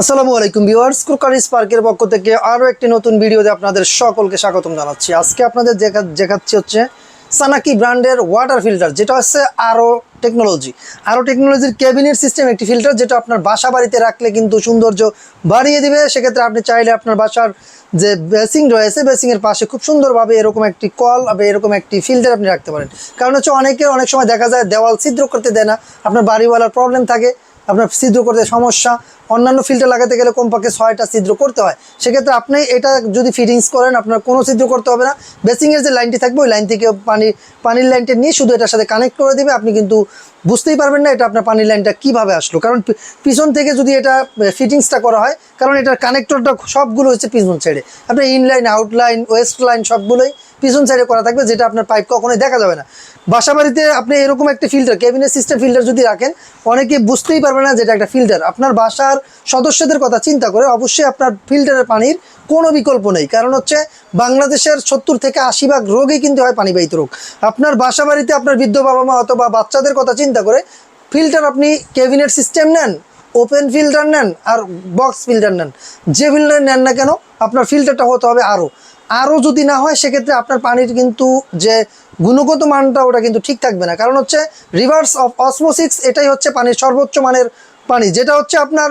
আসসালামু আলাইকুম viewers cookeries পার্কের পক্ষ থেকে আরও একটি নতুন ভিডিওতে আপনাদের সকলকে স্বাগতম জানাচ্ছি। আজকে আপনাদের দেখা দেখাচ্ছি হচ্ছে সানাকি ব্র্যান্ডের ওয়াটার ফিল্টার যেটা হচ্ছে আরও টেকনোলজি আরও টেকনোলজির ক্যাবিনেট সিস্টেম একটি ফিল্টার যেটা আপনার বাসা বাড়িতে রাখলে কিন্তু সৌন্দর্য বাড়িয়ে দিবে। সেক্ষেত্রে আপনি চাইলে আপনার বাসার যে বেসিং রয়েছে, বেসিংয়ের পাশে খুব সুন্দরভাবে এরকম একটি কল বা এরকম একটি ফিল্টার আপনি রাখতে পারেন। কারণ হচ্ছে অনেকে অনেক সময় দেখা যায় দেওয়াল ছিদ্র করতে দেয় না, আপনার বাড়িওয়ালার প্রবলেম থাকে, আপনার ছিদ্র করতে সমস্যা অন্যান্য ফিল্টার লাগাতে গেলে কমপক্ষে ছয়টা ছিদ্র করতে হয়। সেক্ষেত্রে আপনি এটা যদি ফিটিংস করেন, আপনার কোনো ছিদ্র করতে হবে না। বেসিংয়ের যে লাইনটি থাকবে, ওই লাইন থেকে পানি, পানির লাইনটা নিয়ে শুধু এটার সাথে কানেক্ট করে দেবে। আপনি কিন্তু বুঝতেই পারবেন না এটা আপনার পানির লাইনটা কীভাবে আসলো। কারণ পিছন থেকে যদি এটা ফিটিংসটা করা হয়, কারণ এটার কানেক্টরটা সবগুলো হচ্ছে পিছন সাইডে আপনার ইনলাইন আউটলাইন ওয়েস্ট লাইন সবগুলোই পিছন সাইডে করা থাকবে, যেটা আপনার পাইপ কখনোই দেখা যাবে না। বাসা বাড়িতে আপনি এরকম একটা ফিল্টার ক্যাবিনেট সিস্টেম ফিল্টার যদি রাখেন, অনেকে বুঝতেই পারবে না যেটা একটা ফিল্টার আপনার বাসার সদস্যদের কথা চিন্তা করে অবশ্যই আপনার ফিল্টারের পানির কোনো বিকল্প নেই। কারণ হচ্ছে বাংলাদেশের সত্তর থেকে আশি ভাগ রোগই কিন্তু হয় পানিবাহিত রোগ। আপনার বাসা বাড়িতে আপনার বৃদ্ধ বাবা মা অথবা বাচ্চাদের কথা চিন্তা করে ফিল্টার আপনি ক্যাবিনেট সিস্টেম নেন, ওপেন ফিল্টার নেন আর বক্স ফিল্টার নেন। যে ফিল্টার নেন না কেন আপনার ফিল্টারটা হতে হবে আরও। আরও যদি না হয় সেক্ষেত্রে আপনার পানির কিন্তু যে গুণগত মানটা ওটা কিন্তু ঠিক থাকবে না। কারণ হচ্ছে রিভার্স অফ অসমোসিক্স এটাই হচ্ছে পানির সর্বোচ্চ মানের পানি, যেটা হচ্ছে আপনার,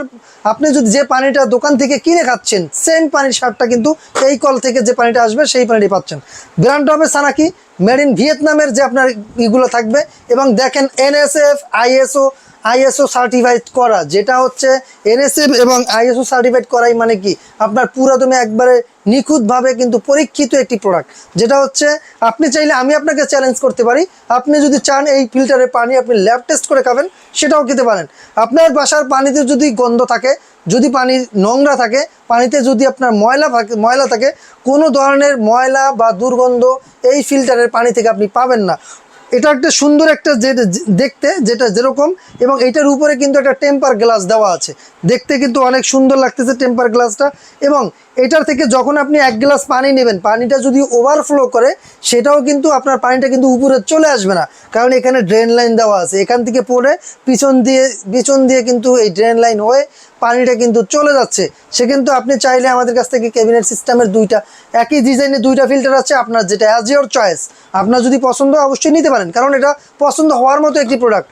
আপনি যদি যে পানিটা দোকান থেকে কিনে খাচ্ছেন সেম পানির সারটা কিন্তু এই কল থেকে যে পানিটা আসবে, সেই পানিটি পাচ্ছেন। ব্র্যান্ড হবে সানাকি মেড ইন ভিয়েতনামের যে আপনার ইগুলো থাকবে, এবং দেখেন এনএসএফ আইএসও আইএসও সার্টিফাইড করা, যেটা হচ্ছে এনএসএফ এবং আইএসও সার্টিফাইড করাই মানে কি? আপনার পুরাদমে একবারে নিখুঁতভাবে কিন্তু পরীক্ষিত একটি প্রোডাক্ট যেটা হচ্ছে আপনি চাইলে আমি আপনাকে চ্যালেঞ্জ করতে পারি। আপনি যদি চান এই ফিল্টারের পানি আপনি ল্যাব টেস্ট করে খাবেন, সেটাও খেতে পারেন। আপনার বাসার পানিতে যদি গন্ধ থাকে, যদি পানি নোংরা থাকে, পানিতে যদি আপনার ময়লা থাকে ময়লা থাকে, কোনো ধরনের ময়লা বা দুর্গন্ধ এই ফিল্টারের পানি থেকে আপনি পাবেন না। এটা একটা সুন্দর একটা যে দেখতে, যেটা যেরকম, এবং এটার উপরে কিন্তু একটা টেম্পার গ্লাস দেওয়া আছে। দেখতে কিন্তু অনেক সুন্দর লাগতেছে টেম্পার গ্লাসটা এবং এটার থেকে যখন আপনি এক গ্লাস পানি নেবেন, পানিটা যদি ওভারফ্লো করে, সেটাও কিন্তু আপনার পানিটা কিন্তু উপরে চলে আসবে না। কারণ এখানে ড্রেন লাইন দেওয়া আছে। এখান থেকে পড়ে পিছন দিয়ে পিছন দিয়ে কিন্তু এই ড্রেন লাইন হয়ে পানিটা কিন্তু চলে যাচ্ছে। সে কিন্তু আপনি চাইলে আমাদের কাছ থেকে ক্যাবিনেট সিস্টেমের দুইটা, একই ডিজাইনের দুইটা ফিল্টার আছে, আপনার যেটা অ্যাজ ইয়োর চয়েস আপনার যদি পছন্দ অবশ্যই নিতে পারেন। কারণ এটা পছন্দ হওয়ার মতো একটি প্রোডাক্ট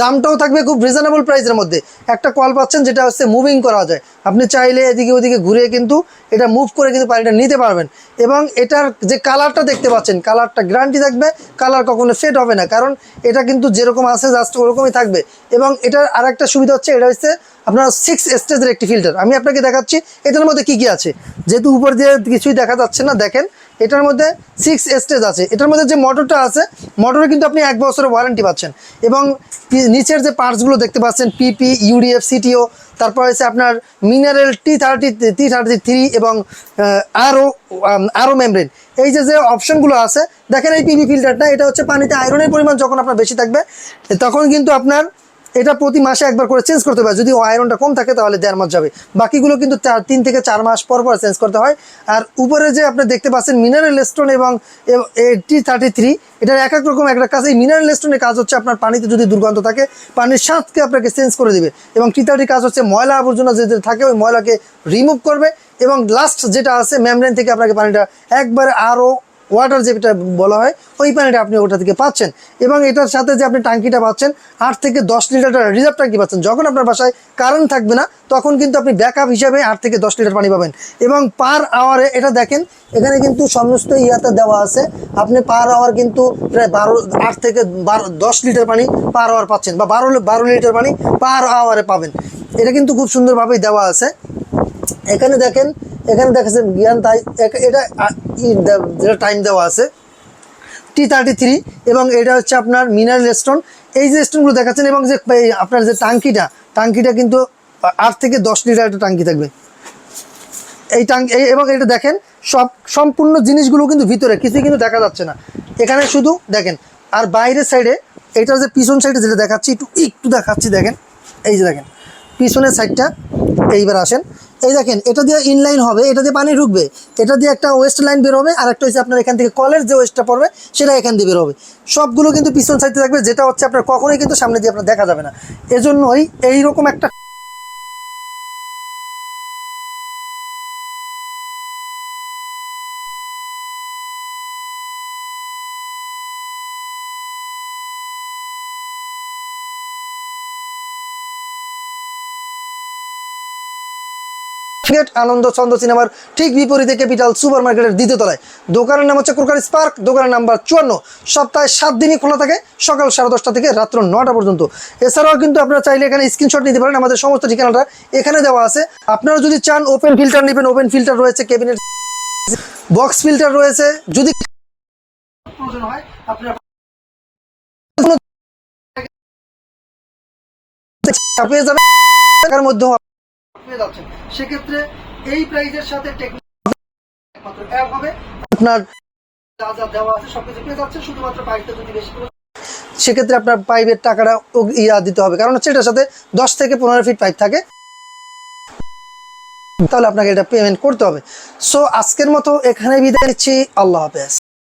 দামটাও থাকবে খুব রিজনেবল প্রাইসের মধ্যে। একটা কল পাচ্ছেন যেটা হচ্ছে মুভিং করা যায়। আপনি চাইলে এদিকে ওদিকে ঘুরে কিন্তু এটা মুভ করে কিন্তু পানিটা নিতে পারবেন। এবং এটার যে কালারটা দেখতে পাচ্ছেন কালারটা গ্যারান্টি থাকবে কালার কখনো ফেড হবে না। কারণ এটা কিন্তু যেরকম আছে জাস্ট ওরকমই থাকবে। এবং এটার আর একটা সুবিধা হচ্ছে, এটা হচ্ছে আপনার সিক্স স্টেজের একটি ফিল্টার আমি আপনাকে দেখাচ্ছি, এটার মধ্যে কি কি আছে? যেহেতু উপর দিয়ে কিছুই দেখা যাচ্ছে না, দেখেন, এটার মধ্যে সিক্স স্টেজ আছে। এটার মধ্যে যে মোটরটা আছে মোটরে কিন্তু আপনি এক বছরের ওয়ারেন্টি পাচ্ছেন। এবং নিচের যে পার্টসগুলো দেখতে পাচ্ছেন পিপি ইউডিএফ সিটিও তারপর হচ্ছে আপনার mineral T thirty T thirty three এবং আরও আরও মেমব্রেন এই যে যে অপশনগুলো আছে, দেখেন এই পিপি ফিল্টারটা এটা হচ্ছে পানিতে আয়রনের পরিমাণ যখন আপনার বেশি থাকবে, তখন কিন্তু আপনার এটা প্রতি মাসে একবার করে চেঞ্জ করতে হবে যদি আয়রনটা কম থাকে তাহলে দেড় মাস যাবে। বাকিগুলো কিন্তু তিন থেকে চার মাস পর পর চেঞ্জ করতে হয়। আর উপরে যে আপনি দেখতে পাচ্ছেন মিনারেল স্টোন এবং টি থার্টি থ্রি এটার এক এক রকম একটা কাজ। এই মিনারেল স্টোনের কাজ হচ্ছে আপনার পানিতে যদি দুর্গন্ধ থাকে, পানির স্বাদকে আপনাকে চেঞ্জ করে দিবে। এবং টি থার্টির কাজ হচ্ছে ময়লা আবর্জনা যে থাকে, ওই ময়লাকে রিমুভ করবে। এবং লাস্ট যেটা আছে মেমব্রেন থেকে আপনাকে পানিটা একবারে আরও ওয়াটার যেটা বলা হয়, ওই পানিটা আপনি ওটা থেকে পাচ্ছেন। এবং এটার সাথে যে আপনি টাঙ্কিটা পাচ্ছেন, আট থেকে দশ লিটার রিজার্ভ ট্যাঙ্কি পাচ্ছেন। যখন আপনার বাসায় কারেন্ট থাকবে না, তখন কিন্তু আপনি ব্যাকআপ হিসাবে আট থেকে দশ লিটার পানি পাবেন। এবং পার আওয়ারে এটা দেখেন, এখানে কিন্তু সমস্ত ইয়াতে দেওয়া আছে। আপনি পার আওয়ার কিন্তু প্রায় বারো, আট থেকে বারো, দশ লিটার পানি পার আওয়ার পাচ্ছেন, বা বারো বারো লিটার পানি পার আওয়ারে পাবেন। এটা কিন্তু খুব সুন্দরভাবেই দেওয়া আছে। এখানে দেখেন, এখানে দেখাচ্ছেন জ্ঞান তাই এটা যেটা টাইম দেওয়া আছে টি থার্টি থ্রি এবং এটা হচ্ছে আপনার মিনারেল স্টোন এই যে স্টোনগুলো দেখাচ্ছেন, এবং যে আপনার যে টাঙ্কিটা টাঙ্কিটা কিন্তু আট থেকে দশ লিটার একটা টাঙ্কি থাকবে। এই টাঙ্কি এবং এটা দেখেন, সব সম্পূর্ণ জিনিসগুলো কিন্তু ভিতরে, কিছুই কিন্তু দেখা যাচ্ছে না। এখানে শুধু দেখেন, আর বাইরের সাইডে এটা যে পিছন সাইডে যেটা দেখাচ্ছি, একটু একটু দেখাচ্ছি, দেখেন। এই যে দেখেন, পিছনের সাইডটা এইবার আসেন। এই দেখেন, এটা দিয়ে ইনলাইন হবে, এটা দিয়ে পানি ঢুকবে। এটা দিয়ে একটা ওয়েস্ট লাইন বের হবে আর একটা হচ্ছে আপনার এখান থেকে কলের যে ওয়েস্টটা পড়বে, সেটা এখান দিয়ে বের হবে। সবগুলো কিন্তু পিছন সাইডে থাকবে, যেটা হচ্ছে আপনার কখনোই কিন্তু সামনে দিয়ে আপনার দেখা যাবে না। এজন্যই এইরকম একটা গেট আনন্দ চন্দ সিনেমার ঠিক বিপরীতে ক্যাপিটাল সুপার মার্কেটের দ্বিতীয় তলায়। দোকানের নাম হচ্ছে ক্রোকারি স্পার্ক, দোকানের নাম্বার চুয়ান্ন। সপ্তাহে সাত দিনই খোলা থাকে, সকাল সাড়ে দশটা থেকে রাত্র নটা পর্যন্ত। এছাড়াও কিন্তু আপনারা চাইলে এখানে স্ক্রিনশট নিতে পারেন, আমাদের সমস্ত ঠিকানাটা এখানে দেওয়া আছে। আপনারা যদি চান ওপেন ফিল্টার নেবেন ওপেন ফিল্টার রয়েছে কেবিনেট বক্স ফিল্টার রয়েছে। যদি প্রয়োজন হয় মধ্যেও পেয়ে যাচ্ছেন। সেক্ষেত্রে এই প্রাইজের সাথে একমাত্র অ্যাপ হবে। আপনার যা যা দেওয়া আছে সবকিছু পেয়ে যাচ্ছে শুধুমাত্র পাইপটা যদি বেশি করে সেক্ষেত্রে আপনার পাইপের টাকাটা ইয়া দিতে হবে। কারণ হচ্ছে এটার সাথে দশ থেকে পনেরো ফিট পাইপ থাকে। তাহলে আপনাকে এটা পেমেন্ট করতে হবে। সো আজকের মতো এখানে বিদায় নিচ্ছি। আল্লাহ হাফেজ।